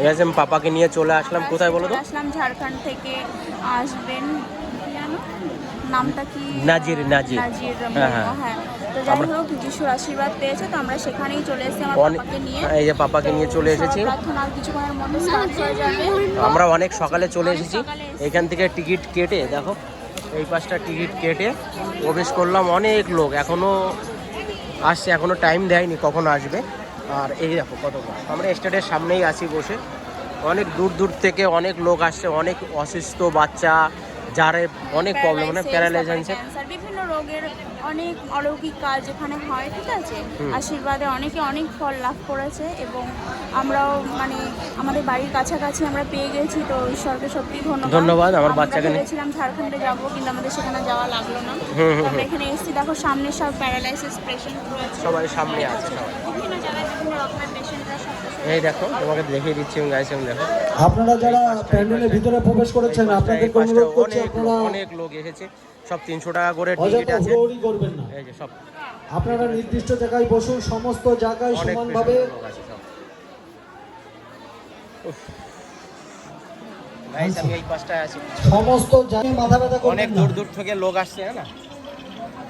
ঠিক আছে আমি পাপাকে নিয়ে চলে আসলাম। কোথায় বলো তো? আসলাম ঝাড়খণ্ড থেকে আসবেন। নামটা কি? নাজির, নাজির। নাজির হ্যাঁ, হ্যাঁ। হ্যাঁ। তো যাই আমরা- হোক যিশুর আশীর্বাদ পেয়েছে তো আমরা সেখানেই চলে এসেছি আমার অনেক- পাপাকে নিয়ে। এই যে পাপাকে নিয়ে চলে এসেছি। প্রার্থনা কিছুক্ষণের মধ্যে স্টার্ট হয়ে যাবে। আমরা অনেক সকালে চলে এসেছি। এখান থেকে টিকিট কেটে দেখো এই পাঁচটা টিকিট কেটে প্রবেশ করলাম। অনেক লোক এখনও আসছে এখনও টাইম দেয়নি কখন আসবে। আর এই দেখো কত। আমরা স্টেটের সামনেই আছি বসে। অনেক দূর দূর থেকে অনেক লোক আসছে অনেক অসুস্থ বাচ্চা যার অনেক প্রবলেম মানে প্যারালাইজ হয়েছে বিভিন্ন রোগের অনেক অলৌকিক কাজ এখানে হয় ঠিক আছে? আশীর্বাদে অনেকে অনেক ফল লাভ করেছে এবং আমরাও মানে আমাদের বাড়ির কাছাকাছি আমরা পেয়ে গেছি তো ঈশ্বরকে সত্যি ধন্যবাদ। ধন্যবাদ, আমার বাচ্চাকে নিয়ে- ভেবেছিলাম ঝাড়খণ্ডে যাব কিন্তু আমাদের সেখানে যাওয়া লাগল না। আমরা এখানে এসেছি দেখো সামনে সব প্যারালাইসিস পেশেন্ট রয়েছে সবাই সামনে আছে বিভিন্ন জায়গায় এই দেখো তোমাকে দেখিয়ে দিচ্ছি আমি দেখো। আপনারা যারা প্যান্ডেলের ভিতরে প্রবেশ করেছেন এই আপনাদের অনুরোধ করছি অনেক আপনারা লোক- অনেক লোক এসেছে। সব তিনশো টাকা করে টিকিট আছে। করবেন না। এই যে সব। আপনারা নির্দিষ্ট জায়গায় বসুন সমস্ত জায়গায় সমানভাবে আমি এই পাশটায় আছি। সমস্ত জায়গায় মাথা ব্যথা অনেক করবেন দূর দূর থেকে লোক আসছে না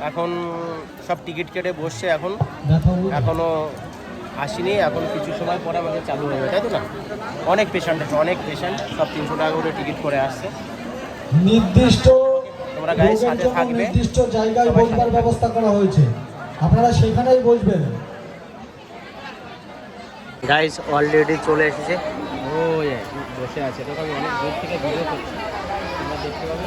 এখন সব টিকিট কেটে বসছে এখন। এখনও আসেনি এখন কিছু সময় পরে আমাদের চালু হয়ে যাবে তাই তো না? অনেক পেশেন্ট আছে অনেক পেশেন্ট সব তিনশো টাকা করে টিকিট করে আসছে। নির্দিষ্ট তোমরা গাড়ির সাথে থাকবে। নির্দিষ্ট জায়গায় বসবার ব্যবস্থা করা হয়েছে। আপনারা সেখানেই বসবেন। গাইস অলরেডি চলে এসেছে। ও বসে আছে। তো আমি অনেক দূর থেকে ভিডিও করছি। তোমরা দেখতে পাবে।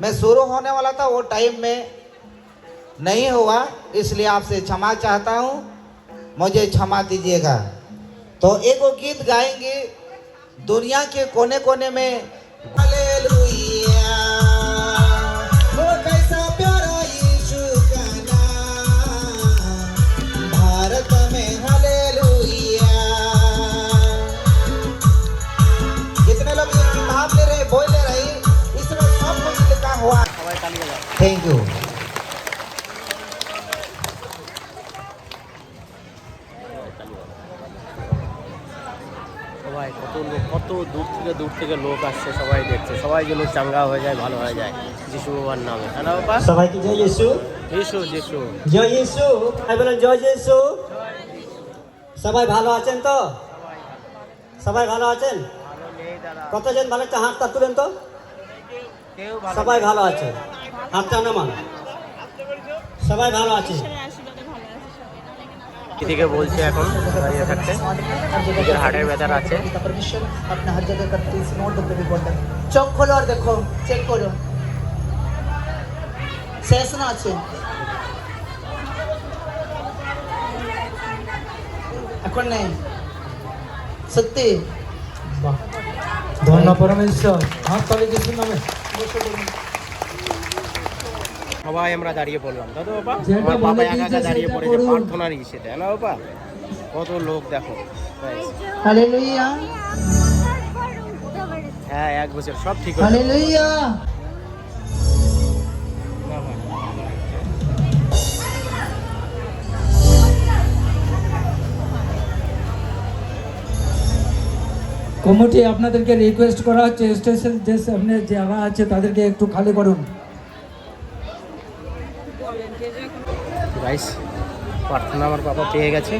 में शुरू होने वाला था वो टाइम में नहीं हुआ इसलिए आपसे क्षमा चाहता हूँ। मुझे क्षमा दीजिएगा। तो एक वो गीत गाएँगे दुनिया के कोने कोने में। हालेलुया, থ্যাংক ইউ সবাই কত লোক কত দূর থেকে দূর থেকে লোক আসছে সবাই দেখছে। সবাই যেন চাঙ্গা হয়ে যায় ভালো হয়ে যায়। যিশু বাবার নামে। হ্যাঁ বাবা? সবাইকে জয় যিশু। যিশু যিশু। জয় যিশু। ভাই বলেন জয় যিশু। সবাই ভালো আছেন তো? সবাই ভালো আছেন? কতজন ভালো একটা হাতটা তুলেন তো? সবাই ভালো আছে। হাতটা বলছে এখন? দাঁড়িয়ে থাকতে এদিকে হার্টের ব্যাথার আছে। চোখ খোলো আর দেখো চেক করো। শেষ না আছে? এখন নেই। সত্যি? ধন্য পরমেশ্বর। হাত তালে কিছু নামে। বসে সবাই আমরা দাঁড়িয়ে পড়লাম দাদা বাবা আমার বাবা একা একা দাঁড়িয়ে পড়েছে। প্রার্থনার ইসেতে না বাবা? কত লোক দেখো হ্যাঁ এক বছর সব ঠিক হয়ে। কমিটি আপনাদেরকে রিকোয়েস্ট করা হচ্ছে স্টেশন যে সামনে জায়গা আছে তাদেরকে একটু খালি করুন। গাইস প্রার্থনা আমার পাপা পেয়ে গেছে।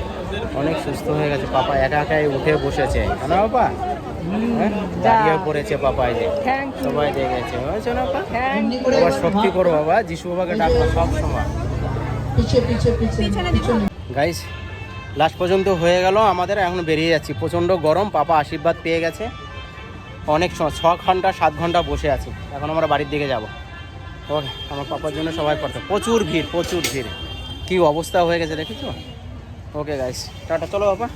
অনেক সুস্থ হয়ে গেছে। পাপা একা একাই উঠে বসেছে। হ্যাঁ না বাবা হ্যাঁ? দাঁড়িয়ে পড়েছে পাপা এই যে। সবাই দেখেছে হয়েছে না বাবা বাবা করো বাবা। যিশু বাবাকে সব সময়। গাইস লাস্ট পর্যন্ত হয়ে গেল। আমাদের এখন বেরিয়ে যাচ্ছি। প্রচণ্ড গরম। পাপা আশীর্বাদ পেয়ে গেছে। অনেক সময় ছ ঘণ্টা সাত ঘণ্টা বসে আছি। এখন আমরা বাড়ির দিকে যাব। ওকে, আমার পাপার জন্য সবাই পড়তো প্রচুর ভিড় প্রচুর ভিড়। কী অবস্থা হয়ে গেছে দেখেছ? ওকে গাইস টাটা, চলো বাবা